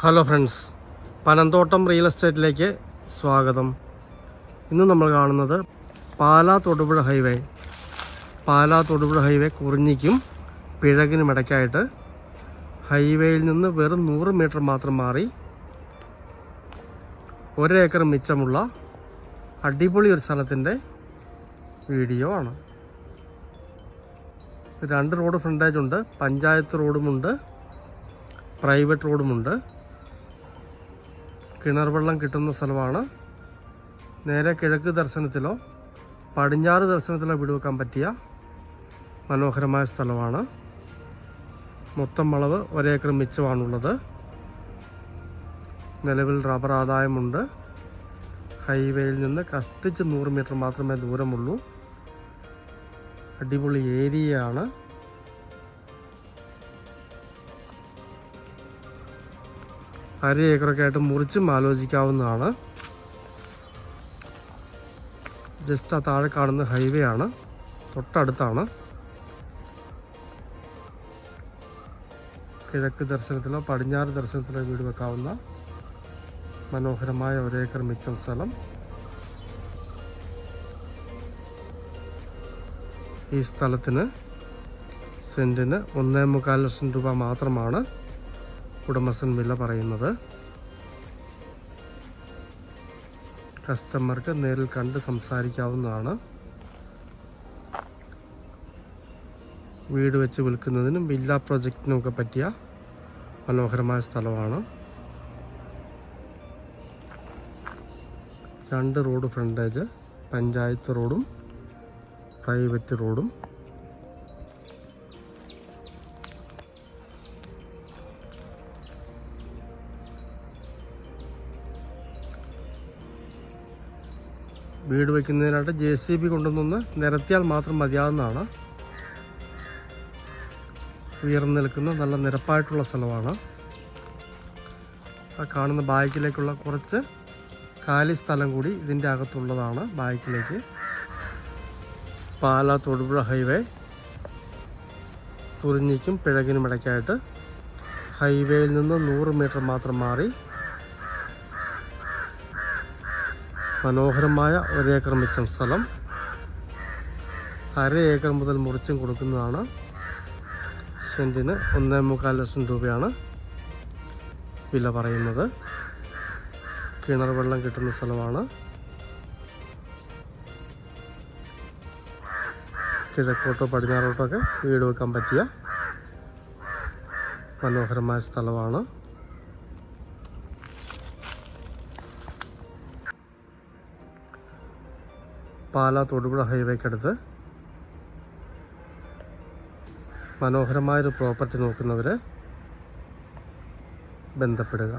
Hello friends Panamthottam real എസ്റ്റേറ്റിലേക്ക് സ്വാഗതം. ഇന്ന് നമ്മൾ കാണുന്നത് പാലാ തൊടുപുഴ ഹൈവേ. പാലാ തൊടുപുഴ ഹൈവേ കുറിഞ്ഞിക്കും പിഴകിനും ഇടയ്ക്കായിട്ട്. ഹൈവേയിൽ നിന്ന് വെറും നൂറ് മീറ്റർ മാത്രം മാറി ഒരേക്കർ മിച്ചമുള്ള അടിപൊളി ഒരു സ്ഥലത്തിന്റെ വീഡിയോ ആണ്. രണ്ട് റോഡ് ഫ്രണ്ടേജ് ഉണ്ട് പഞ്ചായത്ത് റോഡുമുണ്ട് പ്രൈവറ്റ് റോഡുമുണ്ട് കിണർ വെള്ളം കിട്ടുന്ന സ്ഥലമാണ്. നേരെ കിഴക്ക് ദർശനത്തിലോ പടിഞ്ഞാറ് ദർശനത്തിലോ വിടുവെക്കാൻ പറ്റിയ മനോഹരമായ സ്ഥലമാണ്. മൊത്തം വളവ് ഒരേക്കർ മിച്ചമാണുള്ളത്. നിലവിൽ റബ്ബർ ആദായമുണ്ട്. ഹൈവേയിൽ നിന്ന് കഷ്ടിച്ച് നൂറ് മീറ്റർ മാത്രമേ ദൂരമുള്ളൂ. അടിപൊളി ഏരിയയാണ്. അര ഏക്കറൊക്കെ ആയിട്ട് മുറിച്ചും ആലോചിക്കാവുന്നതാണ്. ജസ്റ്റ് ആ താഴെ കാണുന്ന ഹൈവേ ആണ്. തൊട്ടടുത്താണ്. കിഴക്ക് ദർശനത്തിലോ പടിഞ്ഞാറ് ദർശനത്തിലോ വീട് വെക്കാവുന്ന മനോഹരമായ ഒരേക്കർ മിച്ചം സ്ഥലം. ഈ സ്ഥലത്തിന് സെന്റിന് ഒന്നേ മുക്കാൽ ലക്ഷം രൂപ മാത്രമാണ് ഉടമസ്ഥൻ വില പറയുന്നത്. കസ്റ്റമർക്ക് നേരിൽ കണ്ട് സംസാരിക്കാവുന്നതാണ്. വീട് വെച്ച് വിൽക്കുന്നതിനും വില്ല പ്രൊജക്റ്റിനും ഒക്കെ പറ്റിയ മനോഹരമായ സ്ഥലമാണ്. രണ്ട് റോഡ് ഫ്രണ്ടേജ് പഞ്ചായത്ത് റോഡും പ്രൈവറ്റ് റോഡും. വീട് വയ്ക്കുന്നതിനായിട്ട് ജെ സി ബി കൊണ്ടുവന്നൊന്ന് നിരത്തിയാൽ മാത്രം മതിയാവുന്നതാണ്. ഉയർന്നു നിൽക്കുന്ന നല്ല നിരപ്പായിട്ടുള്ള സ്ഥലമാണ്. ആ കാണുന്ന ബാക്കിലേക്കുള്ള കുറച്ച് കാലി സ്ഥലം കൂടി ഇതിന്റെ അകത്തുള്ളതാണ് ബാക്കിലേക്ക്. പാല തൊടുപുഴ ഹൈവേ. കുറിഞ്ഞിക്കും പിഴകിനും ഇടയ്ക്കായിട്ട് ഹൈവേയിൽ നിന്ന് നൂറ് മീറ്റർ മാത്രം മാറി മനോഹരമായ ഒരേക്കർ മിച്ചം സ്ഥലം. അര ഏക്കർ മുതൽ മുറിച്ചും കൊടുക്കുന്നതാണ്. സെന്റിന് ഒന്നേ മുക്കാൽ ലക്ഷം രൂപയാണ് വില പറയുന്നത്. കിണർ വെള്ളം കിട്ടുന്ന സ്ഥലമാണ്. കിഴക്കോട്ടോ പടിഞ്ഞാറോട്ടോ ഒക്കെ വീട് വെക്കാൻ പറ്റിയ മനോഹരമായ സ്ഥലമാണ്. പാലാ തൊടുപുഴ ഹൈവേക്കടുത്ത്. മനോഹരമായൊരു പ്രോപ്പർട്ടി നോക്കുന്നവർ ബന്ധപ്പെടുക.